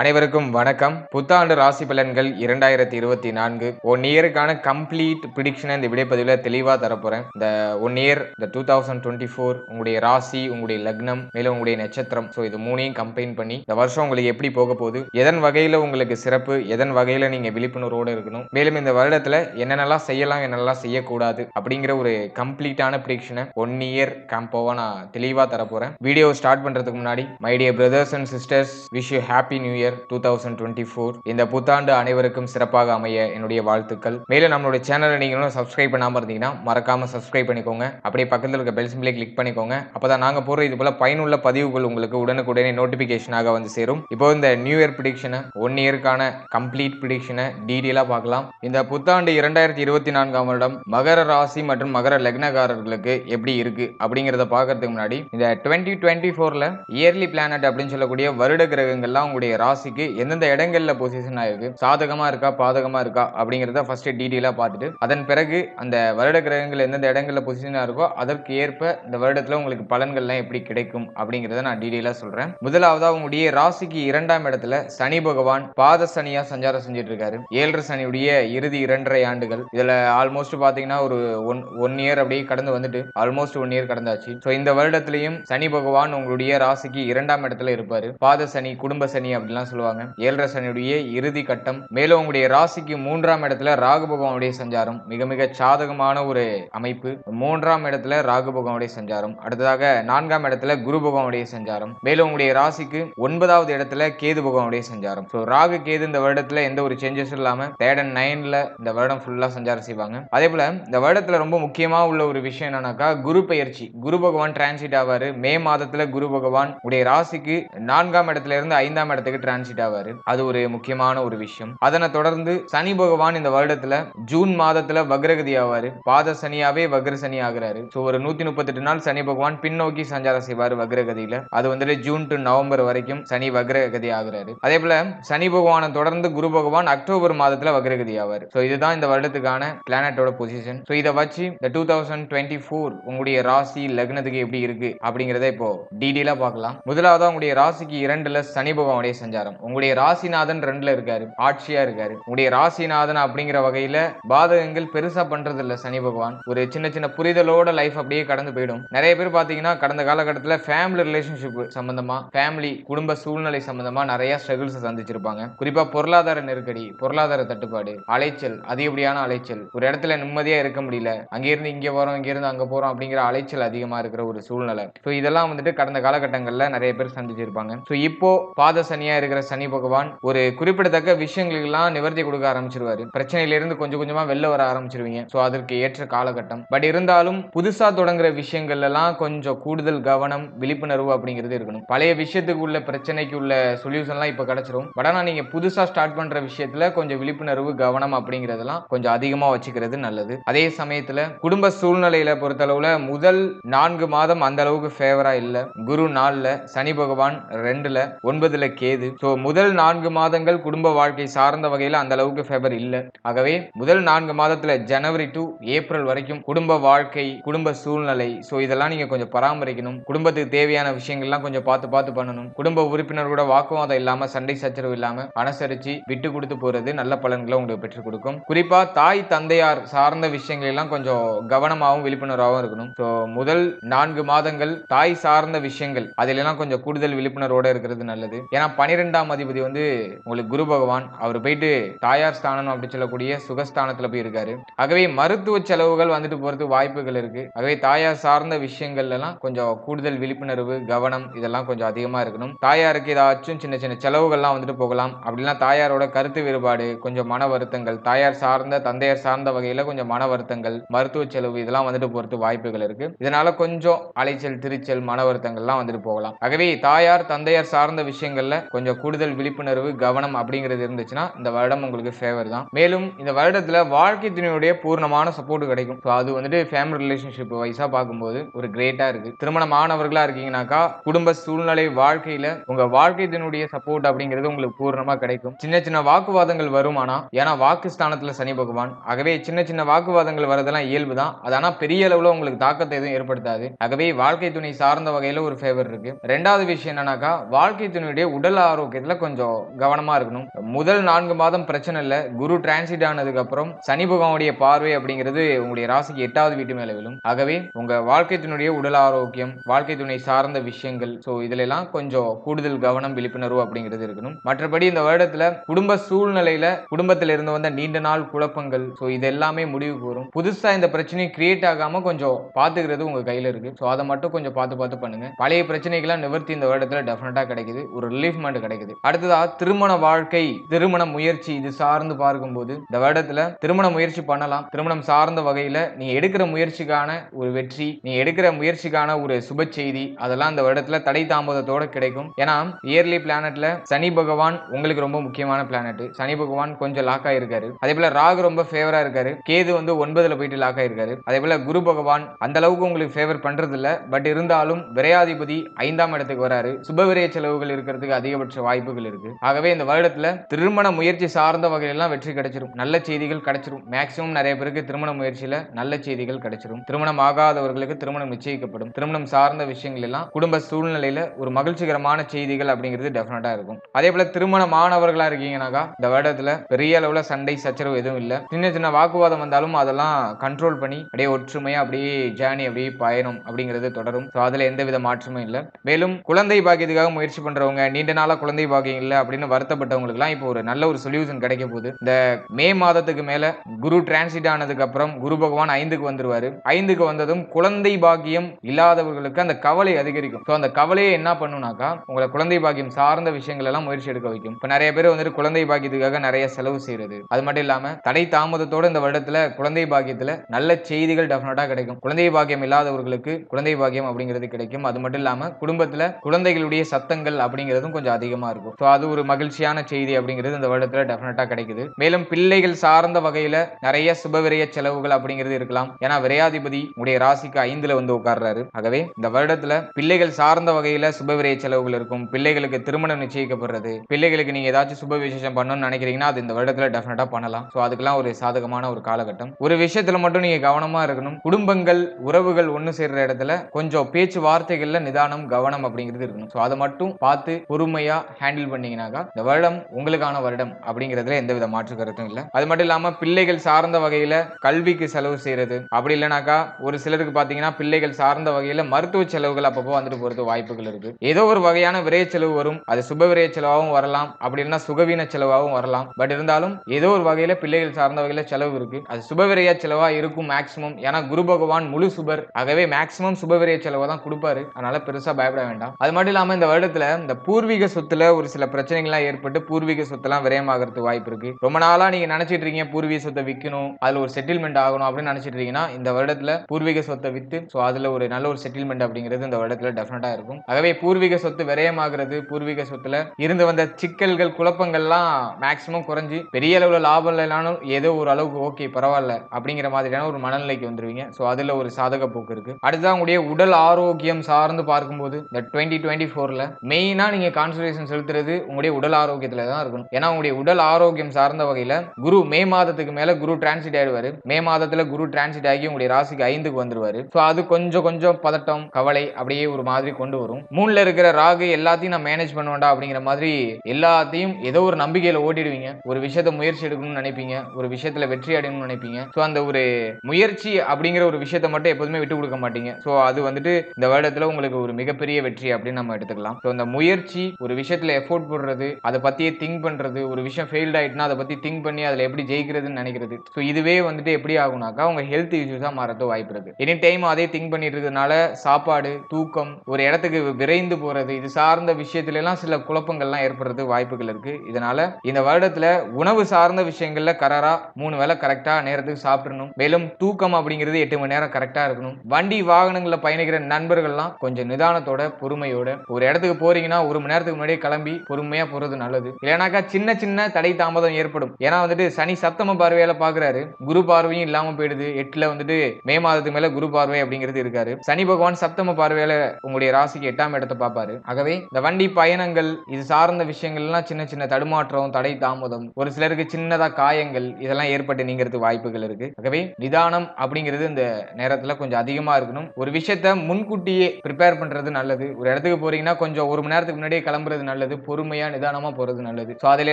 அனைவருக்கும் வணக்கம். புத்தாண்டு ராசி பலன்கள் இரண்டாயிரத்தி இருபத்தி நான்கு. ஒன் இயருக்கான கம்ப்ளீட் பிடிக்ஷனை இந்த விடைப்பதிவில் தெளிவாக தரப்போகிறேன் இந்த ஒன் இயர் இந்த டூ தௌசண்ட் டுவெண்ட்டி ஃபோர் உங்களுடைய ராசி உங்களுடைய லக்னம் மேலும் உங்களுடைய நட்சத்திரம். ஸோ இது மூணையும் கம்பைன் பண்ணி இந்த வருஷம் உங்களுக்கு எப்படி போக போகுது எதன் வகையில் உங்களுக்கு சிறப்பு எதன் வகையில் நீங்கள் விழிப்புணர்வோடு இருக்கணும் மேலும் இந்த வருடத்தில் என்னென்னலாம் செய்யலாம் என்னென்னலாம் செய்யக்கூடாது அப்படிங்கிற ஒரு கம்ப்ளீட்டான பிடிக்ஷனை ஒன் இயர் கேம்போவாக நான் தெளிவாக தரப்போகிறேன் வீடியோ ஸ்டார்ட் பண்ணுறதுக்கு முன்னாடி my dear brothers and sisters wish you happy new year two thousand twenty four. இந்த புத்தாண்டு அனைவருக்கும் சிறப்பாக அமைய என்னுடைய வாழ்த்துக்கள். மேலும் நம்மளுடைய சேனலை நீங்களும் சப்ஸ்கிரைப் பண்ணாமல் இருந்தீங்கன்னா மறக்காம சப்ஸ்கிரைப் பண்ணிக்கோங்க. அப்படியே பக்கத்தில் இருக்க பெல் சிம்பிளை கிளிக் பண்ணிக்கோங்க. அப்பதான் நாங்க போடுற இது போல பயனுள்ள பதிவுகள் உங்களுக்கு உடனுக்குடனே நோட்டிபிகேஷனாக வந்து சேரும். இப்போ இந்த நியூ இயர் ப்ரிடிக்ஷனை ஒன் இயருக்கான கம்ப்ளீட் ப்ரிடிக்ஷனை டீடெயிலாக பார்க்கலாம். இந்த புத்தாண்டு இரண்டாயிரத்தி இருபத்தி நான்காம் வருடம் மகர ராசி மற்றும் மகர லக்னக்காரர்களுக்கு எப்படி இருக்கு அப்படிங்கிறத பார்க்கறதுக்கு முன்னாடி இந்த டுவெண்ட்டி டுவெண்ட்டி ஃபோர்ல இயர்லி பிளானட் அப்படின்னு சொல்லக்கூடிய வருட கிரகங்கள்லாம் உங்களுடைய ராசிக்கு எந்தெந்த இடங்கள்ல பொசிஷன் ஆயிருக்கு சாதகமா இருக்கா பாதகமா இருக்கா? அப்படிங்கிறத ஃபர்ஸ்ட் டீட்டெயிலாக பார்த்துட்டு அதன் பிறகு அந்த வருட கிரகங்கள் எந்தெந்த இடங்கள்ல பொசிஷனாக இருக்கோ அதற்கு ஏற்ப இந்த வருடத்துல உங்களுக்கு பலன்கள்லாம் எப்படி கிடைக்கும் அப்படிங்கிறத நான் டீட்டெயிலாக சொல்றேன். முதலாவதா உங்களுடைய ராசிக்கு இரண்டாம் இடத்துல சனி பகவான் பாத சனியா சஞ்சாரம் செஞ்சுட்டு இருக்காரு ஏழரை சனியுடைய இறுதி இரண்டரை ஆண்டுகள். இதுல ஆல்மோஸ்ட் பாத்தீங்கன்னா ஒரு ஒன் ஒன் இயர் அப்படியே கடந்து வந்துட்டு ஆல்மோஸ்ட் ஒன் இயர் கடந்தாச்சு. ஸோ இந்த வருடத்திலையும் சனி பகவான் உங்களுடைய ராசிக்கு இரண்டாம் இடத்துல இருப்பாரு. பாத சனி குடும்ப சனி அப்படிலாம் சொல்லுவாங்க. ஏழரை சனியுடைய இறுதி கட்டம். மேலும் உங்களுடைய ராசிக்கு மூன்றாம் இடத்துல ராகு பகவானுடைய சஞ்சாரம். மிக மிக சாதகமான ஒரு அமைப்பு. மூன்றாம் இடத்துல ராகு பகவானுடைய சஞ்சாரம். அடுத்ததாக நான்காம் இடத்துல குரு பகவானுடைய சஞ்சாரம். மேலும் உங்களுடைய ராசிக்கு ஒன்பதாவது இடத்துல கேது பகவானுடைய சஞ்சாரம். ஸோ ராகு கேது இந்த வருடத்துல எந்த ஒரு சேஞ்சஸும் இல்லாம தேர்ட் நைன்ல இந்த வருடம் ஃபுல்லா சஞ்சாரம் செய்வாங்க. அதே போல இந்த வருடத்துல ரொம்ப முக்கியமா உள்ள ஒரு விஷயம் என்னன்னாக்கா குரு பயிற்சி குரு பகவான் டிரான்சிட் ஆவாரு. மே மாதத்துல குரு பகவான் உடைய ராசிக்கு நான்காம் இடத்துல இருந்து ஐந்தாம் இடத்துக்கு டிரான்சிட் ஆவாரு அது ஒரு முக்கியமான ஒரு விஷயம். அதனை தொடர்ந்து சனி பகவான் இந்த வருடத்துல ஜூன் மாதத்துல வக்ரகதி ஆவாரு பாத சனியாவே வக்ர சனி ஆகிறாரு. ஸோ ஒரு நூத்தி முப்பத்தெட்டு நாள் சனி பகவான் பின்னோக்கி சஞ்சாரம் செய்வார் வக்ரகதியில. அது வந்துட்டு ஜூன் டு நவம்பர் வரைக்கும் சனி வக்ரகதி ஆகிறாரு. அதே போல சனி பகவானை தொடர்ந்து குரு பகவான் அக்டோபர் மாதத்துல வக்ரகதி ஆவார். ஸோ இதுதான் இந்த வருடத்துக்கான பிளானட்டோட பொசிஷன் ஸோ இதை வச்சு இந்த டூ தௌசண்ட் டுவெண்ட்டி ஃபோர் உங்களுடைய ராசி லக்னத்துக்கு எப்படி இருக்கு அப்படிங்கிறத இப்போ டீடெயிலாக பார்க்கலாம். முதலாவது உங்களுடைய ராசிக்கு இரண்டுல சனி பகவானுடைய சஞ்சாரம். உங்களுடைய ராசிநாதன் ரெண்டுல இருக்காரு. ஆட்சியா இருக்காரு. உங்களுடைய ராசிநாதன் அப்படிங்கிற வகையில பாதகங்கள் பெருசா பண்றது இல்ல சனி பகவான். ஒரு சின்ன சின்ன புரிதலோட லைஃப் அப்படியே கடந்து போயிடும். நிறைய பேர் பாத்தீங்கன்னா கடந்த காலகட்டத்தில் ஃபேமிலி ரிலேஷன்ஷிப் சம்பந்தமா ஃபேமிலி குடும்ப சூழ்நிலை சம்பந்தமா நிறைய ஸ்ட்ரகிள்ஸ் சந்திச்சிருப்பாங்க. குறிப்பா பொருளாதார நெருக்கடி பொருளாதார தட்டுப்பாடு அலைச்சல் அதிகப்படியான அலைச்சல். ஒரு இடத்துல நிம்மதியா இருக்க முடியல. அங்கிருந்து இங்க போறோம் இங்கிருந்து அங்க போறோம் அப்படிங்கிற அலைச்சல் அதிகமா இருக்கிற ஒரு சூழ்நிலை. ஸோ இதெல்லாம் வந்துட்டு கடந்த காலகட்டங்கள்ல நிறைய பேர் சந்திச்சிருப்பாங்க. ஸோ இப்போ பாத சனியா இருக்கிற சனி பகவான் ஒரு குறிப்பிடத்தக்க விஷயங்களுக்கெல்லாம் நிவர்த்தி கொடுக்க ஆரம்பிச்சிருவாரு. பிரச்சனையிலிருந்து கொஞ்சம் கொஞ்சமா வெளில வர ஆரம்பிச்சிருவீங்க. ஸோ அதற்கு ஏற்ற காலகட்டம். பட் இருந்தாலும் புதுசா தொடங்குற விஷயங்கள்ல எல்லாம் கொஞ்சம் கூடுதல் கவனம் விழிப்புணர்வு அப்படிங்கிறது இருக்கணும். பழைய விஷயத்துக்கு உள்ள பிரச்சனைக்கு உள்ள சொல்யூஷன்லாம் இப்போ கிடைச்சிரும். பட் ஆனால் நீங்கள் புதுசாக ஸ்டார்ட் பண்ணுற விஷயத்தில் கொஞ்சம் விழிப்புணர்வு கவனம் அப்படிங்கிறதெல்லாம் கொஞ்சம் அதிகமாக வச்சுக்கிறது நல்லது. அதே சமயத்தில் குடும்ப சூழ்நிலையில பொறுத்தளவில் முதல் நான்கு மாதம் அந்த அளவுக்கு ஃபேவராக இல்லை. குரு நாளில் சனி பகவான் ரெண்டில் ஒன்பதில் கேது. ஸோ முதல் நான்கு மாதங்கள் குடும்ப வாழ்க்கை சார்ந்த வகையில் அந்த அளவுக்கு ஃபேவர் இல்லை. ஆகவே முதல் நான்கு மாதத்தில் ஜனவரி டு ஏப்ரல் வரைக்கும் குடும்ப வாழ்க்கை குடும்ப சூழ்நிலை ஸோ இதெல்லாம் நீங்கள் கொஞ்சம் பராமரிக்கணும். குடும்பத்துக்கு தேவையான விஷயங்கள்லாம் கொஞ்சம் பார்த்து பார்த்து பண்ணணும். குடும்ப உறுப்பினர் கூட வாக்குவாதம் இல்லாமல் சண்டை சச்சரவு இல்லாமல் அனுசரித்து விட்டு கொடுத்து போகிறது நல்ல பலன்களை உங்களுக்கு பெற்றுக் கொடுக்கும். குறிப்பாக தாய் தந்தையார் சார்ந்த விஷயங்கள் எல்லாம் கொஞ்சம் கவனமாகவும் விழிப்புணர்வாகவும் இருக்கணும். ஸோ முதல் நான்கு மாதங்கள் தாய் சார்ந்த விஷயங்கள் அதிலெல்லாம் கொஞ்சம் கூடுதல் விழிப்புணர்வோடு இருக்கிறது நல்லது. ஏன்னா பன்னிரெண்டாம் அதிபதி வந்து உங்களுக்கு குரு பகவான். அவர் போயிட்டு தாயார் ஸ்தானம் அப்படி சொல்லக்கூடிய சுகஸ்தானத்துல போய் இருக்காரு ஆகவே மருத்துவ செலவுகள் வந்துட்டு போறது வாய்ப்புகள் இருக்கு. ஆகவே தாயார் சார்ந்த விஷயங்கள்ல எல்லாம் கொஞ்சம் கூடுதல் விழிப்புணர்வு கவனம் இதெல்லாம் கொஞ்சம் அதிகமா இருக்கணும். தாயாருக்கு ஏதாச்சும் சின்ன சின்ன செலவுகள்லாம் வந்துட்டு போகலாம். அப்படின்னா தாயாரோட கருத்து வேறுபாடு கொஞ்சம் மன வருத்தங்கள் தாயார் சார்ந்த தந்தையார் சார்ந்த வகையில கொஞ்சம் மன வருத்தங்கள் மருத்துவ செலவு இதெல்லாம் வந்துட்டு போறது வாய்ப்புகள் இருக்கு. இதனால கொஞ்சம் அலைச்சல் திருச்சல் மன வருத்தங்கள்லாம் வந்துட்டு போகலாம். ஆகவே தாயார் தந்தையார் சார்ந்த விஷயங்கள்ல கொஞ்சம் கூடுதல் விழிப்புணர்வு கவனம் அப்படிங்கிறது இருந்துச்சுன்னா இந்த வருடம் உங்களுக்கு ஃபேவர் தான். மேலும் இந்த வருடத்துல வாழ்க்கை துணையுடைய பூர்ணமான சப்போர்ட் கிடைக்கும். ஸோ அது வந்துட்டு ஃபேமிலி ரிலேஷன்ஷிப் வைஸா பார்க்கும்போது ஒரு கிரேட்டா இருக்கு. திருமணமானவர்களா இருக்கீங்கன்னாக்கா குடும்ப சூழ்நிலை வாழ்க்கையில உங்க வாழ்க்கை துணையுடைய சப்போர்ட் அப்படிங்கிறது உங்களுக்கு பூர்ணமா கிடைக்கும். சின்ன சின்ன வாக்குவாதங்கள் வரும் ஏன்னா வாக்கு ஸ்தானத்துல சனி பகவான். ஆகவே சின்ன சின்ன வாக்குவாதங்கள் வரதெல்லாம் இயல்பு தான். அது ஆனால் பெரிய அளவுல உங்களுக்கு தாக்கத்தை எதுவும் ஏற்படுத்தாது. ஆகவே வாழ்க்கை துணை சார்ந்த வகையில ஒரு ஃபேவர் இருக்கு. ரெண்டாவது விஷயம் என்னன்னாக்கா வாழ்க்கை துணையுடைய உடல் ஆரோக்கியத்தில் கொஞ்சம் கவனமாக இருக்கணும். முதல் நான்கு மாதம் பிரச்சனை இல்லை. குரு டிரான்சிட் ஆனதுக்கப்புறம் சனி பகவானுடைய பார்வை அப்படிங்கிறது உங்களுடைய ராசிக்கு எட்டாவது வீட்டு மேலே விழும். ஆகவே உங்கள் வாழ்க்கை துணையுடைய உடல் ஆரோக்கியம் வாழ்க்கை துணை சார்ந்த விஷயங்கள் ஸோ இதிலெல்லாம் கொஞ்சம் கூடுதல் கவனம் விழிப்புணர்வு அப்படிங்கிறது இருக்கணும். மற்றபடி இந்த வருடத்தில் குடும்ப சூழ்நிலையில் குடும்பத்தில் இருந்து வந்த நீண்ட நாள் குழப்பங்கள் ஸோ இது எல்லாமே முடிவுக்கு வரும் புதுசாக இந்த பிரச்சனையை கிரியேட் ஆகாமல் கொஞ்சம் பார்த்துக்கிறது உங்கள் கையில் இருக்குது ஸோ அதை மட்டும் கொஞ்சம் பார்த்து பார்த்து பண்ணுங்க. பழைய பிரச்சனைகள்லாம் நிவர்த்தி இந்த வருடத்தில் டெஃபினட்டாக கிடைக்குது. ஒரு ரிலீஃப்மெண்ட் கிடைக்குது. அடுத்ததா திருமண வாழ்க்கை திருமண முயற்சி இது சார்ந்து பார்க்கும்போது இந்த வருடத்துல திருமண முயற்சி பண்ணலாம். திருமணம் சார்ந்த வகையில நீ எடுக்கிற முயற்சிக்கான ஒரு வெற்றி நீ எடுக்கிற முயற்சிக்கான ஒரு சுப செய்தி அதெல்லாம் இந்த வருடத்துல தடை தாமதத்தோட கிடைக்கும். ஏன்னா இயர்லி பிளானட்ல சனி பகவான் உங்களுக்கு ரொம்ப முக்கியமான பிளானட் சனி பகவான் கொஞ்சம் லாக் ஆயிருக்காரு. அதே போல ராகு ரொம்ப ஃபேவரா இருக்காரு. கேது வந்து ஒன்பதுல போயிட்டு லாக் ஆயிருக்காரு. அதே போல குரு பகவான் அந்த அளவுக்கு உங்களுக்கு ஃபேவர் பண்றது இல்ல பட் இருந்தாலும் விரையாதிபதி ஐந்தாம் இடத்துக்கு வராரு. சுப விரைய செலவுகள் இருக்கிறதுக்கு அதிகபட்ச வாய்ப்புகள் இருக்கு. ஆகவே இந்த வருடத்துல திருமண முயற்சி சார்ந்த வகையிலாம் வெற்றி கிடைச்சிரும். நல்ல செய்திகள் கிடைச்சிரும். மேக்சிமம் நிறைய பேருக்கு திருமண முயற்சியில நல்ல செய்திகள் கிடைச்சிரும். திருமணம் ஆகாதவர்களுக்கு திருமணம் நிச்சயிக்கப்படும். திருமணம் சார்ந்த விஷயங்கள் எல்லாம் குடும்ப சூழ்நிலையில ஒரு மகிழ்ச்சிகரமான செய்திகள் அப்படிங்கிறது டெஃபினட்டா இருக்கும். அதே போல திருமணமானவர்களா இருக்கீங்கன்னாக்கா இந்த வருடத்துல பெரிய அளவுல சண்டை சச்சரவு எதுவும் இல்லை. சின்ன சின்ன வாக்குவாதம் வந்தாலும் அதெல்லாம் கண்ட்ரோல் பண்ணி அப்படியே ஒற்றுமையா அப்படியே ஜேர்னி அப்படியே பயணம் அப்படிங்கிறது தொடரும். ஸோ அதுல எந்த வித மாற்றமும் இல்லை. மேலும் குழந்தை பாக்கியத்துக்காக முயற்சி பண்றவங்க நீண்ட நாளா குழந்தை பாக்கியம் இல்லை அப்படின்னு வருத்தப்பட்டவங்களுக்குலாம் இப்போ ஒரு நல்ல ஒரு சொல்யூஷன் கிடைக்க போகுது. இந்த மே மாதத்துக்கு மேல குரு டிரான்சிட் ஆனதுக்கு அப்புறம் குரு பகவான் ஐந்துக்கு வந்துருவாரு. ஐந்துக்கு வந்ததும் குழந்தை பாக்கியம் இல்லாதவர்களுக்கு அந்த கவலை அதிகரிக்கும். ஸோ அந்த கவலையை என்ன பண்ணுனாக்கா உங்களை குழந்தை பாக்கியம் சார்ந்த விஷயங்கள் எல்லாம் முயற்சி எடுக்க வைக்கும். இப்போ நிறைய பேர் வந்துட்டு குழந்தை பாக்கியத்துக்காக நிறைய செலவு செய்யறது அது மட்டும் இல்லாம தடை தாமதத்தோட இந்த வருடத்துல குழந்தை பாக்கியத்துல நல்ல செய்திகள் டெஃபினட்டா கிடைக்கும். குழந்தை பாக்கியம் இல்லாதவர்களுக்கு குழந்தை பாக்கியம் அப்படிங்கிறது கிடைக்கும். அது மட்டும் இல்லாம குடும்பத்துல குழந்தைகளுடைய சத்தங்கள் அப்படிங்கிறதும் கொஞ்சம் அதிகம் இருக்கும். ஸோ அது ஒரு மகிழ்ச்சியான செய்தி அப்படிங்கிறது இந்த வருடத்துல டெஃபினட்டா கிடைக்குது. மேலும் பிள்ளைகள் சார்ந்த வகையில நிறைய சுபவிரய செலவுகள் அப்படிங்கிறது இருக்கலாம். ஏன்னா விரையாதிபதி உடைய ராசிக்கு ஐந்துல வந்து உட்கார்றாரு. ஆகவே இந்த வருடத்துல பிள்ளைகள் சார்ந்த வகையில சுபவிரய செலவுகள் இருக்கும். பிள்ளைகளுக்கு திருமணம் நிச்சயிக்கப்படுறது. பிள்ளைகளுக்கு நீங்க ஏதாச்சும் சுப விசேஷம் பண்ணணும்னு நினைக்கிறீங்கன்னா அது இந்த வருடத்துல டெஃபினட்டா பண்ணலாம். ஸோ அதுக்கெல்லாம் ஒரு சாதகமான ஒரு காலகட்டம். ஒரு விஷயத்துல மட்டும் நீங்க கவனமா இருக்கணும். குடும்பங்கள் உறவுகள் ஒன்று சேர்ற இடத்துல கொஞ்சம் பேச்சுவார்த்தைகள்ல நிதானம் கவனம் அப்படிங்கிறது இருக்கணும். ஸோ அதை மட்டும் பார்த்து பொறுமையா ஹேண்டில் பண்ணீங்கன்னாக்கா இந்த வருடம் உங்களுக்கான வருடம் அப்படிங்கிறதுல எந்த வித மாற்று கருத்தும் இல்லை. அது மட்டும் இல்லாம பிள்ளைகள் சார்ந்த வகையில கல்விக்கு செலவு செய்யறது அப்படி இல்லைனாக்கா ஒரு சிலருக்கு பாத்தீங்கன்னா பிள்ளைகள் சார்ந்த வகையில மருத்துவ செலவுகள் அப்பப்போ வந்துட்டு போறது வாய்ப்புகள் இருக்கு. ஏதோ ஒரு வகையான விரைய செலவு வரும். அது சுப விரைய செலவாகவும் வரலாம். அப்படி இல்லைன்னா சுகவீன செலவாகவும் வரலாம். பட் இருந்தாலும் ஏதோ ஒரு வகையில பிள்ளைகள் சார்ந்த வகையில செலவு இருக்கு. அது சுபவிரய செலவா இருக்கும் மேக்சிமம். ஏன்னா குரு பகவான் முழு சுபர். ஆகவே மேக்சிமம் சுபவிரய செலவை தான் கொடுப்பாரு. அதனால பெருசா பயப்பட வேண்டாம். அது மட்டும் இல்லாம இந்த வருடத்துல இந்த பூர்வீக சொத்து சொத்துல ஒரு சில பிரச்சனைகள்லாம் ஏற்பட்டு பூர்வீக சொத்தெல்லாம் விரயமாகிறதுக்கு வாய்ப்பு இருக்கு. ரொம்ப நாளா நீங்க நினைச்சிட்டு இருக்கீங்க பூர்வீக சொத்தை விற்கணும் அதுல ஒரு செட்டில்மெண்ட் ஆகணும் அப்படின்னு நினைச்சிட்டு இருக்கீங்கன்னா இந்த வருடத்துல பூர்வீக சொத்தை வித்து ஸோ அதுல ஒரு நல்ல ஒரு செட்டில்மெண்ட் அப்படிங்கிறது இந்த வருடத்துல டெஃபினட்டா இருக்கும். ஆகவே பூர்வீக சொத்து விரயமாகிறது பூர்வீக சொத்துல இருந்து வந்த சிக்கல்கள் குழப்பங்கள்லாம் மேக்சிமம் குறைஞ்சு பெரிய அளவுல லாபம் இல்லைனாலும் ஏதோ ஒரு அளவுக்கு ஓகே பரவாயில்ல அப்படிங்கிற மாதிரியான ஒரு மனநிலைக்கு வந்துருவீங்க. ஸோ அதுல ஒரு சாதக போக்கு இருக்கு. அடுத்ததான் உங்களுடைய உடல் ஆரோக்கியம் சார்ந்து பார்க்கும்போது இந்த டுவெண்ட்டி டுவெண்ட்டி ஃபோர்ல மெயினா நீங்க கான்சன்ட்ரேஷன் கவனம் செலுத்துறது உங்களுடைய உடல் ஆரோக்கியத்துல தான் இருக்கணும். ஏன்னா உங்களுடைய உடல் ஆரோக்கியம் சார்ந்த வகையில குரு மே மாதத்துக்கு மேல குரு டிரான்சிட் ஆயிடுவாரு. மே மாதத்துல குரு டிரான்சிட் ஆகி உங்களுடைய ராசிக்கு ஐந்துக்கு வந்துருவாரு. ஸோ அது கொஞ்சம் கொஞ்சம் பதட்டம் கவலை அப்படியே ஒரு மாதிரி கொண்டு வரும். மூணுல இருக்கிற ராகு எல்லாத்தையும் நான் மேனேஜ் பண்ண வேண்டாம் அப்படிங்கிற மாதிரி எல்லாத்தையும் ஏதோ ஒரு நம்பிக்கையில ஓட்டிடுவீங்க. ஒரு விஷயத்த முயற்சி எடுக்கணும்னு நினைப்பீங்க. ஒரு விஷயத்துல வெற்றி அடையணும்னு நினைப்பீங்க. ஸோ அந்த ஒரு முயற்சி அப்படிங்கிற ஒரு விஷயத்த மட்டும் எப்போதுமே விட்டு கொடுக்க மாட்டீங்க. ஸோ அது வந்துட்டு இந்த வருடத்துல உங்களுக்கு ஒரு மிகப்பெரிய வெற்றி அப்படின்னு நம்ம எடுத்துக்கலாம். ஸோ அந்த முயற்சி ஒரு விஷயம் விஷயத்தில் எஃபோர்ட் போடுறது அதை பற்றியே திங்க் பண்றது ஒரு விஷயம் ஃபெயில்ட் ஆயிட்டுனா அதை பத்தி திங்க் பண்ணி அதில் எப்படி ஜெயிக்கிறதுன்னு நினைக்கிறது. ஸோ இதுவே வந்துட்டு எப்படி ஆகுனாக்கா உங்கள் ஹெல்த் இஷ்யூஸாக மாறதோ வாய்ப்பு எனி டைம் அதே திங்க் பண்ணிட்டு இருக்கிறதுனால சாப்பாடு தூக்கம் ஒரு இடத்துக்கு விரைந்து போறது இது சார்ந்த விஷயத்துல எல்லாம் சில குழப்பங்கள்லாம் ஏற்படுறது வாய்ப்புகள் இருக்கு. இதனால இந்த வருடத்துல உணவு சார்ந்த விஷயங்களில் கராரா மூணு வேளை கரெக்டா நேரத்துக்கு சாப்பிடணும். மேலும் தூக்கம் அப்படிங்கிறது எட்டு மணி நேரம் கரெக்டாக இருக்கணும். வண்டி வாகனங்களில் பயணிக்கிற நண்பர்கள்லாம் கொஞ்சம் நிதானத்தோட பொறுமையோட ஒரு இடத்துக்கு போறீங்கன்னா ஒரு மணி நேரத்துக்கு முன்னாடியே கிளம்பி பொறுமையா போறது நல்லது. இல்லைனாக்கா சின்ன சின்ன தடை தாமதம் ஏற்படும். ஏன்னா வந்துட்டு சனி சப்தம பார்வையில பாக்குறாரு. குரு பார்வையும் இல்லாம போயிடுது. எட்டுல வந்துட்டு மே மாதத்துக்கு மேல குரு பார்வை அப்படிங்கிறது இருக்காரு. சனி பகவான் சப்தம பார்வையில உங்களுடைய ராசிக்கு எட்டாம் இடத்தை பார்ப்பாரு ஆகவே இந்த வண்டி பயணங்கள் இது சார்ந்த விஷயங்கள்லாம் சின்ன சின்ன தடுமாற்றம் தடை தாமதம் ஒரு சிலருக்கு சின்னதா காயங்கள் இதெல்லாம் ஏற்பட்டு நீங்கிறதுக்கு வாய்ப்புகள் இருக்கு. ஆகவே நிதானம் அப்படிங்கிறது இந்த நேரத்துல கொஞ்சம் அதிகமா இருக்கணும். ஒரு விஷயத்த முன்கூட்டியே ப்ரிப்பேர் பண்றது நல்லது. ஒரு இடத்துக்கு போறீங்கன்னா கொஞ்சம் ஒரு மணி நேரத்துக்கு முன்னாடியே கிளம்புறது நல்லது பொறுமையா நிதானமா போறது நல்லது. ஸோ அதுல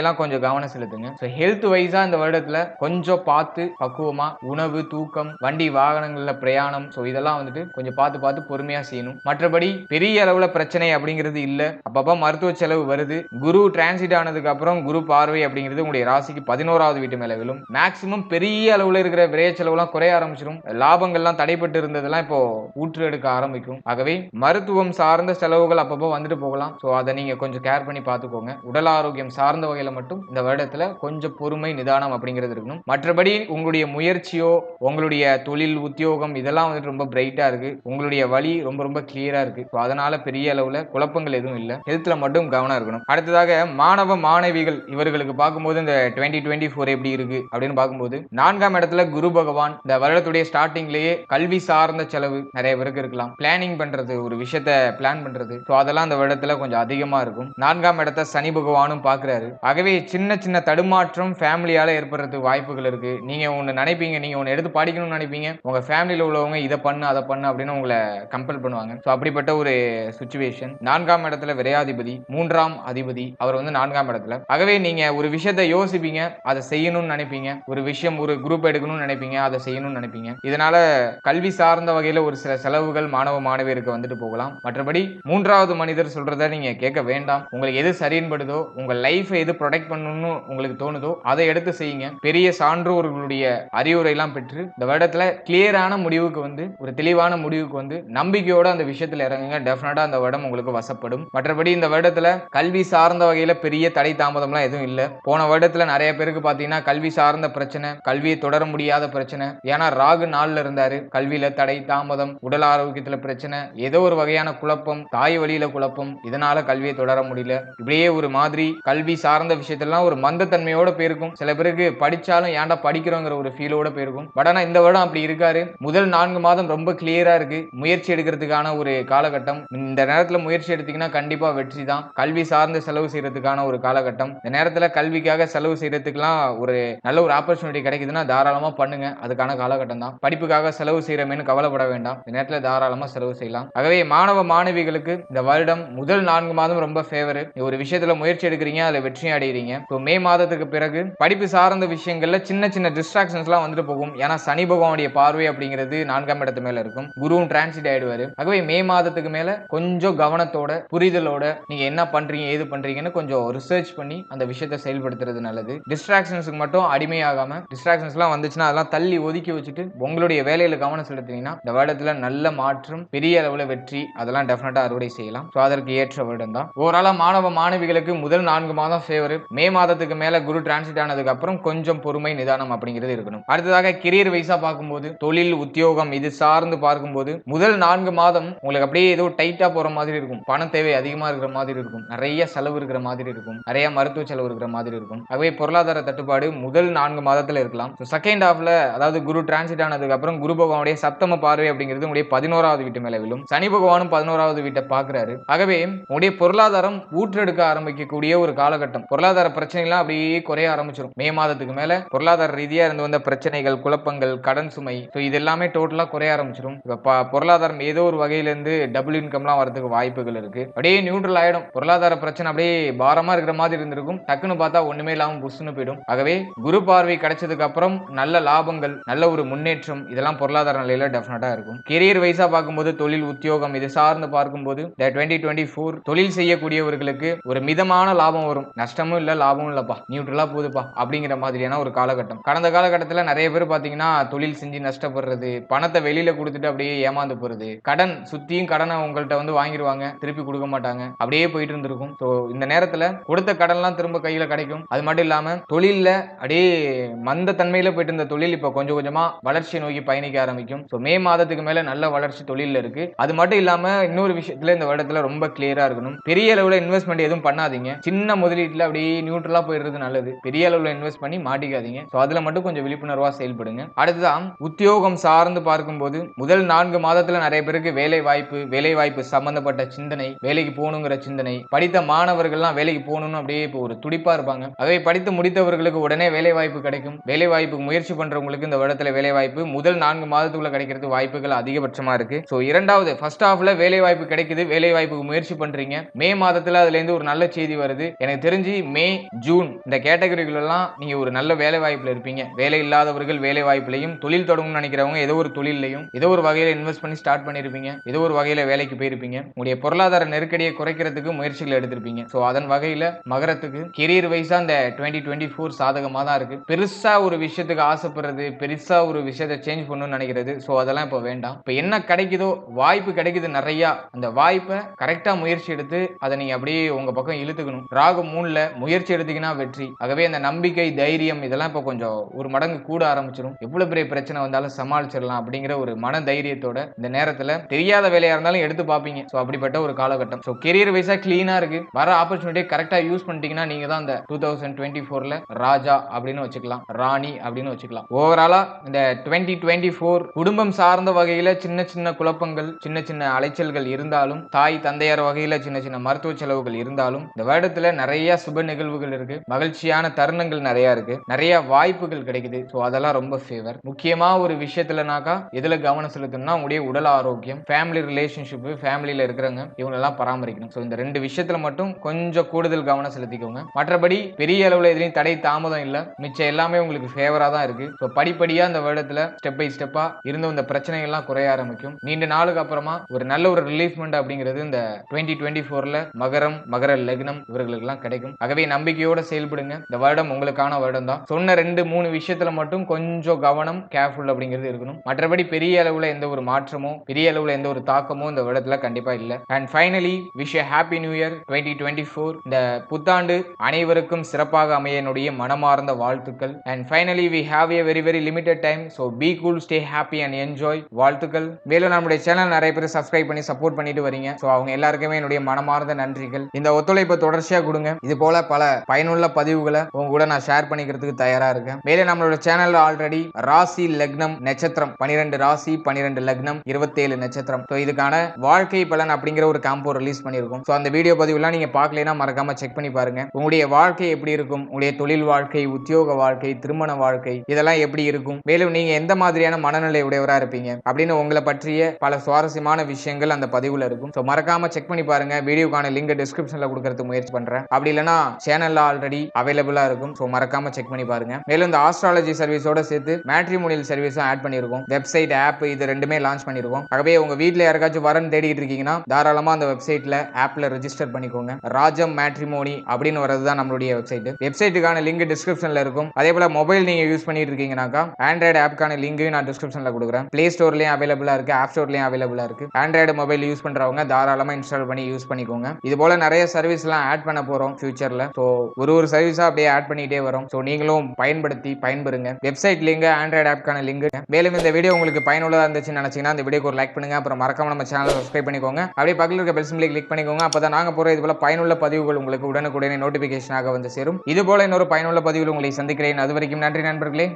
எல்லாம் கொஞ்சம் கவனம் செலுத்துங்க. ஸோ ஹெல்த் வைஸா இந்த வருடத்துல கொஞ்சம் பார்த்து பக்குவமா உணவு தூக்கம் வண்டி வாகனங்கள்ல பிரயாணம். ஸோ இதெல்லாம் வந்துட்டு கொஞ்சம் பார்த்து பார்த்து பொறுமையா செய்யணும். மற்றபடி பெரிய அளவுல பிரச்சனை அப்படிங்கிறது இல்ல. அப்பப்போ மருத்துவ செலவு வருது. குரு டிரான்சிட் ஆனதுக்கு அப்புறம் குரு பார்வை அப்படிங்கிறது உங்களுடைய ராசிக்கு பதினோராவது வீட்டு மேல விழும். மேக்சிமம் பெரிய அளவுல இருக்கிற விரைய செலவுலாம் குறைய ஆரம்பிச்சிடும் லாபங்கள்லாம் தடைப்பட்டு இருந்ததெல்லாம் இப்போ ஊற்று எடுக்க ஆரம்பிக்கும். ஆகவே மருத்துவம் சார்ந்த செலவுகள் அப்பப்போ வந்துட்டு போகலாம். ஸோ அதை நீங்க கொஞ்சம் கேர் பண்ணி பார்த்துக்கோங்க. உடல் ஆரோக்கியம் சார்ந்த வகையில் மட்டும் இந்த வருடத்தில் கொஞ்சம் பொறுமை நிதானம் அப்படிங்கிறது இருக்கணும். மற்றபடி உங்களுடைய முயற்சியோ உங்களுடைய தொழில் உத்தியோகம் இதெல்லாம் வந்துட்டு ரொம்ப பிரைட்டாக இருக்குது உங்களுடைய வழி ரொம்ப ரொம்ப கிளியராக இருக்குது ஸோ அதனால் பெரிய அளவில் குழப்பங்கள் எதுவும் இல்லை. ஹெல்த்தில் மட்டும் கவனம் இருக்கணும். அடுத்ததாக மாணவ மாணவிகள் இவர்களுக்கு பார்க்கும்போது இந்த டுவெண்ட்டி டுவெண்ட்டி ஃபோர் எப்படி இருக்குது அப்படின்னு பார்க்கும்போது நான்காம் இடத்துல குரு பகவான் இந்த வருடத்துடைய ஸ்டார்டிங்லேயே கல்வி சார்ந்த செலவு நிறைய பேருக்கு இருக்கலாம். பிளானிங் பண்ணுறது ஒரு விஷயத்த பிளான் பண்ணுறது ஸோ அதெல்லாம் அந்த வருடத்தில் கொஞ்சம் அதிகமாக இருக்கும். நான்காம் இடத்த சனி பகவானும் பார்க்குறாரு. ஆகவே சின்ன சின்ன தடுமாற்றம் ஃபேமிலியால் ஏற்படுறதுக்கு வாய்ப்புகள் இருக்கு. நீங்க ஒன்று நினைப்பீங்க நீங்க ஒன்று எடுத்து படிக்கணும்னு நினைப்பீங்க. உங்க ஃபேமிலியில் உள்ளவங்க இதை பண்ணு அதை பண்ணு அப்படின்னு உங்களை கம்பல் பண்ணுவாங்க. ஸோ அப்படிப்பட்ட ஒரு சுச்சுவேஷன் நான்காம் இடத்துல விரையாதிபதி மூன்றாம் அதிபதி அவர் வந்து நான்காம் இடத்துல. ஆகவே நீங்க ஒரு விஷயத்தை யோசிப்பீங்க அதை செய்யணும்னு நினைப்பீங்க. ஒரு விஷயம் ஒரு குரூப் எடுக்கணும்னு நினைப்பீங்க அதை செய்யணும்னு நினைப்பீங்க. இதனால கல்வி சார்ந்த வகையில் ஒரு சில செலவுகள் மாணவ மாணவியருக்கு வந்துட்டு போகலாம். மற்றபடி மூன்றாவது மனிதர் சொல்றத நீங்க கேட்க வேண்டாம். உங்களுக்கு எது சரின்படுதோ உங்கள் லைஃபை எது ப்ரொடெக்ட் பண்ணணும்னு உங்களுக்கு தோணுதோ அதை எடுத்து செய்யுங்க. பெரிய சான்றோர்களுடைய அறிவுரைலாம் பெற்று இந்த வருடத்தில் கிளியரான முடிவுக்கு வந்து ஒரு தெளிவான முடிவுக்கு வந்து நம்பிக்கையோட அந்த விஷயத்தில் இறங்குங்க. டெஃபினட்டாக அந்த வருடம் உங்களுக்கு வசப்படும். மற்றபடி இந்த வருடத்தில் கல்வி சார்ந்த வகையில் பெரிய தடை தாமதம்லாம் எதுவும் இல்லை. போன வருடத்தில் நிறைய பேருக்கு பார்த்தீங்கன்னா கல்வி சார்ந்த பிரச்சனை கல்வியை தொடர முடியாத பிரச்சனை. ஏன்னா ராகு நாளில் இருந்தார். கல்வியில் தடை தாமதம் உடல் ஆரோக்கியத்தில் பிரச்சனை ஏதோ ஒரு வகையான குழப்பம் தாய் வழியில் குழப்பம் இதனால கல்வியை தொடர முடியல. இப்படியே ஒரு மாதிரி கல்வி சார்ந்த விஷயத்தெல்லாம் ஒரு மந்தத்தன்மையோட போயிருக்கும். சில பேருக்கு படிச்சாலும் ஏன்டா படிக்கிறோங்கிற ஒரு ஃபீலோட போயிருக்கும். பட் ஆனா இந்த வருடம் அப்படி இருக்காரு. முதல் நான்கு மாதம் ரொம்ப கிளியரா இருக்கு. முயற்சி எடுக்கிறதுக்கான ஒரு காலகட்டம். இந்த நேரத்துல முயற்சி எடுத்தீங்கன்னா கண்டிப்பா வெற்றி தான். கல்வி சார்ந்து செலவு செய்யறதுக்கான ஒரு காலகட்டம். இந்த நேரத்துல கல்விக்காக செலவு செய்யறதுக்குலாம் ஒரு நல்ல ஒரு ஆப்பர்ச்சுனிட்டி கிடைக்குதுன்னா தாராளமா பண்ணுங்க. அதுக்கான காலகட்டம் தான். படிப்புக்காக செலவு செய்யறமேனு கவலைப்பட வேண்டாம். இந்த நேரத்துல தாராளமா செலவு செய்யலாம். ஆகவே மாணவ மாணவிகளுக்கு இந்த வருடம் முதல் நான்கு மாதம் ரொம்ப ஃபேவர் ஒரு விஷயத்துல முயற்சி எடுக்கிறீங்க அதுல வெற்றியும் அடைகிறீங்க ஸோ மே மாதத்துக்கு பிறகு படிப்பு சார்ந்த விஷயங்கள்ல சின்ன சின்ன டிஸ்ட்ராக்ஷன்ஸ்லாம் வந்துட்டு போகும். ஏன்னா சனி பகவானுடைய பார்வை அப்படிங்கிறது நான்காம் இடத்து மேல இருக்கும். குருவும் டிரான்சிட் ஆயிடுவாரு. ஆகவே மே மாதத்துக்கு மேல கொஞ்சம் கவனத்தோட புரிதலோட நீங்க என்ன பண்றீங்க ஏது பண்றீங்கன்னு கொஞ்சம் ரிசர்ச் பண்ணி அந்த விஷயத்தை செயல்படுத்துறது நல்லது. டிஸ்ட்ராக்ஷன்ஸுக்கு மட்டும் அடிமையாகாம டிஸ்ட்ராக்ஷன்ஸ்லாம் வந்துச்சுன்னா அதெல்லாம் தள்ளி ஒதுக்கி வச்சுட்டு உங்களுடைய வேலையில கவனம் செலுத்தினீங்கன்னா இந்த வருடத்துல நல்ல மாற்றம் பெரிய அளவுல வெற்றி அதெல்லாம் டெஃபினட்டா அறுவடை செய்யலாம். ஸோ அதற்கு ஏற்ற வருடம் தான். ஓவராலா மாணவ மாணவிகளுக்கு முதல் நான்கு மாதம் ஃபேவர் மே மாதத்துக்கு மேல குரு டிரான்சிட் ஆனதுக்கு அப்புறம் கொஞ்சம் பொறுமை நிதானம் அப்படிங்கிறது இருக்கணும். அடுத்ததாக கெரியர் வைஸா பார்க்கும்போது தொழில் உத்தியோகம் இது சார்ந்து பார்க்கும்போது முதல் நான்கு மாதம் உங்களுக்கு அப்படியே ஏதோ டைட்டா போற மாதிரி இருக்கும். பண தேவை அதிகமா இருக்கிற மாதிரி இருக்கும். நிறைய செலவு இருக்கிற மாதிரி இருக்கும். நிறைய மருத்துவ செலவு இருக்கிற மாதிரி இருக்கும். ஆகவே பொருளாதார தட்டுப்பாடு முதல் நான்கு மாதத்துல இருக்கலாம். செகண்ட் ஹாஃப்ல அதாவது குரு டிரான்சிட் ஆனதுக்கு அப்புறம் குரு பகவானுடைய சப்தம பார்வை அப்படிங்கிறது உங்களுடைய பதினோராவது வீட்டு மேல விழும். சனி பகவானும் பதினோராவது வீட்டை பார்க்குறாரு. ஆகவே உங்களுடைய பொருளாதாரம் ஊற்றெடுக்க ஆரம்பிக்கக்கூடிய ஒரு காலகட்டம். பொருளாதார பிரச்சனைலாம் அப்படியே குறைய ஆரம்பிச்சிடும் மே மாதத்துக்கு மேல பொருளாதார ரீதியா இருந்து வந்த பிரச்சனைகள் குழப்பங்கள் கடன் சுமை ஸோ இது எல்லாமே டோட்டலா குறைய ஆரம்பிச்சிடும் பொருளாதாரம் ஏதோ ஒரு வகையில இருந்து டபுள் இன்கம்லாம் வரதுக்கு வாய்ப்புகள் இருக்கு. அப்படியே நியூட்ரல் ஆயிடும். பொருளாதார பிரச்சனை அப்படியே பாரமா இருக்கிற மாதிரி இருந்திருக்கும். டக்குன்னு பார்த்தா ஒண்ணுமே இல்லாம புஷ்னு போயிடும். ஆகவே குரு பார்வை கிடைச்சதுக்கு அப்புறம் நல்ல லாபங்கள் நல்ல ஒரு முன்னேற்றம் இதெல்லாம் பொருளாதார நிலையில டெஃபினட்டா இருக்கும். கெரியர் வைஸா பார்க்கும்போது தொழில் உத்தியோகம் இது சார்ந்து பார்க்கும்போது டுவெண்ட்டி டுவெண்ட்டி ஃபோர் தொழில் செய்யக்கூடிய ஒரு ஒரு மிதமான லாபம் வரும். நஷ்டமும் இல்ல லாபமும் இல்லப்பா. நியூட்ரலா போகுதுப்பா அப்படிங்கிற மாதிரியான ஒரு காலகட்டம். கடந்த காலகட்டத்தில் நிறைய பேர் பாத்தீங்கன்னா தொழில் செஞ்சு நஷ்டப்படுறது பணத்தை வெளியில கொடுத்துட்டு அப்படியே ஏமாந்து போறது கடன் சுத்தியும் கடனை உங்கள்கிட்ட வந்து வாங்கிடுவாங்க திருப்பி கொடுக்க மாட்டாங்க. அப்படியே போயிட்டு இருந்திருக்கும். ஸோ இந்த நேரத்தில் கொடுத்த கடன்லாம் திரும்ப கையில் கிடைக்கும். அது மட்டும் இல்லாம தொழிலில் அப்படியே மந்த தன்மையில போயிட்டு இருந்த தொழில் இப்போ கொஞ்சம் கொஞ்சமா வளர்ச்சியை நோக்கி பயணிக்க ஆரம்பிக்கும். ஸோ மே மாதத்துக்கு மேல நல்ல வளர்ச்சி தொழிலில் இருக்கு. அது மட்டும் இல்லாம இன்னொரு விஷயத்துல இந்த வருடத்துல ரொம்ப கிளியரா இருக்கணும். பெரிய அளவில் இன்வெஸ்ட்மெண்ட் எதுவும் பண்ணாதீங்க. சின்ன முதலீட்டில் அப்படியே நியூட்ரலாக போயிடுறது நல்லது. பெரிய அளவில் இன்வெஸ்ட் பண்ணி மாட்டிக்காதீங்க. ஸோ அதில் மட்டும் கொஞ்சம் விழிப்புணர்வாக செயல்படுங்க. அடுத்ததான் உத்தியோகம் சார்ந்து பார்க்கும்போது முதல் நான்கு மாதத்தில் நிறைய பேருக்கு வேலை வாய்ப்பு வேலை வாய்ப்பு சம்பந்தப்பட்ட சிந்தனை வேலைக்கு போகணுங்கிற சிந்தனை படித்த மாணவர்கள்லாம் வேலைக்கு போகணும்னு அப்படியே இப்போ ஒரு துடிப்பாக இருப்பாங்க. அதே படித்து முடித்தவர்களுக்கு உடனே வேலை வாய்ப்பு கிடைக்கும். வேலை வாய்ப்புக்கு முயற்சி பண்றவங்களுக்கு இந்த வருடத்துல வேலை வாய்ப்பு முதல் நான்கு மாதத்துக்குள்ள கிடைக்கிறது வாய்ப்புகள் அதிகபட்சமா இருக்கு. ஸோ இரண்டாவது ஃபர்ஸ்ட் ஹாஃப்ல வேலை வாய்ப்பு கிடைக்குது வேலை வாய்ப்புக்கு முயற்சி பண்றீங்க. மே மாதத்தில் அதுல அதுலேருந்து ஒரு நல்ல செய்தி வருது. எனக்கு தெரிஞ்சு மே ஜூன் இந்த கேட்டகரிகளெல்லாம் நீங்கள் நீங்க ஒரு நல்ல வேலை வாய்ப்பில் இருப்பீங்க. வேலை இல்லாதவர்கள் வேலை வாய்ப்புலையும் தொழில் தொடங்கணும்னு நினைக்கிறவங்க ஏதோ ஒரு தொழிலையும் ஏதோ ஒரு வகையில் இன்வெஸ்ட் பண்ணி ஸ்டார்ட் பண்ணிருப்பீங்க. ஏதோ ஒரு வகையில் வேலைக்கு போயிருப்பீங்க. உங்களுடைய பொருளாதார நெருக்கடியை குறைக்கிறதுக்கு முயற்சிகள் எடுத்திருப்பீங்க. ஸோ அதன் வகையில் மகரத்துக்கு கெரியர் வைஸாக இந்த டுவெண்ட்டி டுவெண்ட்டி ஃபோர் சாதகமாக தான் இருக்குது பெருசாக ஒரு விஷயத்துக்கு ஆசைப்படுறது பெருசாக ஒரு விஷயத்தை சேஞ்ச் பண்ணணும்னு நினைக்கிறது. ஸோ அதெல்லாம் இப்போ வேண்டாம். இப்போ என்ன கிடைக்குதோ வாய்ப்பு கிடைக்குது நிறையா. அந்த வாய்ப்பை கரெக்டாக முயற்சி எடுத்து அதை நீங்கள் நீங்க அப்படியே உங்க பக்கம் இழுத்துக்கணும். ராகு மூணுல முயற்சி எடுத்தீங்கன்னா வெற்றி. ஆகவே அந்த நம்பிக்கை தைரியம் இதெல்லாம் இப்போ கொஞ்சம் ஒரு மடங்கு கூட ஆரம்பிச்சிடும் எவ்வளவு பெரிய பிரச்சனை வந்தாலும் சமாளிச்சிடலாம் அப்படிங்கிற ஒரு மன தைரியத்தோட இந்த நேரத்துல தெரியாத வேலையா இருந்தாலும் எடுத்து பார்ப்பீங்க. ஸோ அப்படிப்பட்ட ஒரு காலகட்டம். ஸோ கெரியர் வைஸா கிளீனா இருக்கு. வர ஆப்பர்ச்சுனிட்டியை கரெக்டா யூஸ் பண்ணிட்டீங்கன்னா நீங்க தான் அந்த டூ தௌசண்ட் டுவெண்ட்டி ஃபோர்ல ராஜா அப்படின்னு வச்சுக்கலாம். ராணி அப்படின்னு வச்சுக்கலாம். ஓவராலா இந்த டுவெண்ட்டி டுவெண்ட்டி ஃபோர் குடும்பம் சார்ந்த வகையில சின்ன சின்ன குழப்பங்கள் சின்ன சின்ன அலைச்சல்கள் இருந்தாலும் தாய் தந்தையார் வகையில சின்ன சின்ன மருத்துவ செலவுகள் இருந்தாலும் இந்த வருடத்துல நிறைய சுப நிகழ்வுகள் இருக்கு. மகிழ்ச்சியான தருணங்கள் நிறைய இருக்கு. நிறைய வாய்ப்புகள் கிடைக்குது. ஸோ அதெல்லாம் ரொம்ப ஃபேவர் முக்கியமா ஒரு விஷயத்துலனாக்கா எதுல கவனம் செலுத்தணும்னா உங்களுடைய உடல் ஆரோக்கியம் ஃபேமிலி ரிலேஷன்ஷிப் ஃபேமிலியில இருக்கிறவங்க இவங்களெல்லாம் பராமரிக்கணும். ஸோ இந்த ரெண்டு விஷயத்துல மட்டும் கொஞ்சம் கூடுதல் கவனம் செலுத்திக்கோங்க. மற்றபடி பெரிய அளவுல எதுலையும் தடை தாமதம் இல்லை. மிச்சம் எல்லாமே உங்களுக்கு ஃபேவரா தான் இருக்கு. ஸோ படிப்படியா இந்த வருடத்துல ஸ்டெப் பை ஸ்டெப்பா இருந்த இந்த பிரச்சனைகள்லாம் குறைய ஆரம்பிக்கும். நீண்ட நாளுக்கு அப்புறமா ஒரு நல்ல ஒரு ரிலீஃப்மெண்ட் அப்படிங்கிறது இந்த டுவெண்ட்டி டுவெண்ட்டி ஃபோர்ல மகரம் மகர லக்னம் இவர்களுக்கெல்லாம் கிடைக்கும். ஆகவே நம்பிக்கையோட செயல்படுங்க. இந்த வருடம் உங்களுக்கான வருடம் தான் சொன்ன ரெண்டு மூணு விஷயத்துல மட்டும் கொஞ்சம் கவனம் கேர்ஃபுல் அப்படிங்கிறது இருக்கணும். மற்றபடி பெரிய அளவுல எந்த ஒரு மாற்றமோ பெரிய அளவுல எந்த ஒரு தாக்கமோ இந்த வருடத்துல கண்டிப்பா இல்ல. And finally wish happy new year twenty twenty four இந்த புத்தாண்டு அனைவருக்கும் சிறப்பாக அமைய என்னுடைய மனமார்ந்த வாழ்த்துக்கள். And finally we have a very very limited time so be cool stay happy and enjoy வாழ்த்துக்கள். மேலும் நம்முடைய சேனல் நிறைய பேர் சப்ஸ்கிரைப் பண்ணி சப்போர்ட் பண்ணிட்டு வரீங்க. ஸோ அவங்க எல்லாருக்குமே என்னுடைய மனமார்ந்த நன்றி. நன்றிகள் இந்த ஒத்துழைப்பை தொடர்ச்சியா கொடுங்க. இது போல பல பயனுள்ள பதிவுகளை உங்க கூட நான் ஷேர் பண்ணிக்கிறதுக்கு தயாரா இருக்கேன். மேலே நம்மளோட சேனல்ல ஆல்ரெடி ராசி லக்னம் நட்சத்திரம் பனிரெண்டு ராசி பனிரெண்டு லக்னம் இருபத்தேழு நட்சத்திரம். ஸோ இதுக்கான வாழ்க்கை பலன் அப்படிங்கிற ஒரு காம்போ ரிலீஸ் பண்ணியிருக்கோம். ஸோ அந்த வீடியோ பதிவுலாம் நீங்க பார்க்கலைன்னா மறக்காம செக் பண்ணி பாருங்க. உங்களுடைய வாழ்க்கை எப்படி இருக்கும்? உங்களுடைய தொழில் வாழ்க்கை உத்தியோக வாழ்க்கை திருமண வாழ்க்கை இதெல்லாம் எப்படி இருக்கும்? மேலும் நீங்க எந்த மாதிரியான மனநிலை உடையவரா இருப்பீங்க? அப்படின்னு உங்களை பற்றிய பல சுவாரஸ்யமான விஷயங்கள் அந்த பதிவுல இருக்கும். ஸோ மறக்காம செக் பண்ணி பாருங்க. வீடியோக்கான லிங்க் டிஸ்கிரிப்ஷன்ல கொடுக்கறதுக்கு முயற்சி பண்றேன். அப்படி இல்லைனா சேனல்ல ஆல்ரெடி அவைலபிளா இருக்கும். ஸோ மறக்காம செக் பண்ணி பாருங்க. மேலும் இந்த ஆஸ்ட்ராலஜி சர்வீஸோட சேர்த்து மேட்ரிமோனியல் சர்வீஸும் ஆட் பண்ணியிருக்கோம் வெப்சைட் ஆப் இது ரெண்டுமே லான்ச் பண்ணியிருக்கோம் ஆகவே உங்க வீட்டில் யாருக்காச்சும் வரன் தேடிட்டு இருக்கீங்கன்னா தாராளமாக அந்த வெப்சைட்டில் ஆப்பில் ரெஜிஸ்டர் பண்ணிக்கோங்க. ராஜம் மேட்ரிமோனி அப்படின்னு வரது தான் நம்மளுடைய வெப்சைட் வெப்சைட்டுக்கான லிங்க் டிஸ்கிரிப்ஷனில் இருக்கும். அதே போல மொபைல் நீங்கள் யூஸ் பண்ணிட்டு இருக்கீங்கன்னாக்கா ஆண்ட்ராய்டு ஆப்க்கான லிங்கையும் நான் டிஸ்கிரிப்ஷனில் கொடுக்குறேன். பிளே ஸ்டோர்லையும் அவைலபிளா இருக்கு ஆப் ஸ்டோர்லையும் அவைலபிளாக இருக்கு. ஆண்ட்ராய்டு மொபைல் யூஸ் பண்றவங்க தாராளமாக இன்ஸ்டால் பண்ணி யூஸ் பண்ணிக்கோங்க. இது போல நிறைய சர்வீஸ்லாம் ஆட் பண்ண போறோம் ஃபியூச்சர்ல ஸோ ஒரு ஒரு சர்வீஸா அப்படியே ஆட் பண்ணிட்டே வரும். ஸோ நீங்களும் பயன்படுத்தி பயன்பெறுங்க. வெப்சைட் லிங்க் ஆண்ட்ராய்டு ஆப்க்கான லிங்க் மேலும் இந்த வீடியோ உங்களுக்கு பயனுள்ளதா இருந்துச்சுன்னு நினைச்சீங்கன்னா இந்த வீடியோக்கு ஒரு லைக் பண்ணுங்க. அப்புறம் மறக்காம நம்ம சேனலை சப்ஸ்கிரைப் பண்ணிக்கோங்க. அப்படியே பக்கத்தில் இருக்க பெல் சிம்பிளை கிளிக் பண்ணிக்கோங்க. அப்பதான் நாங்க போற இது போல பயனுள்ள பதிவுகள் உங்களுக்கு உடனுக்குடனே நோட்டிபிகேஷனாக வந்து சேரும். இது போல இன்னொரு பயனுள்ள பதிவில் உங்களை சந்திக்கிறேன். அது வரைக்கும் நன்றி நண்பர்களே.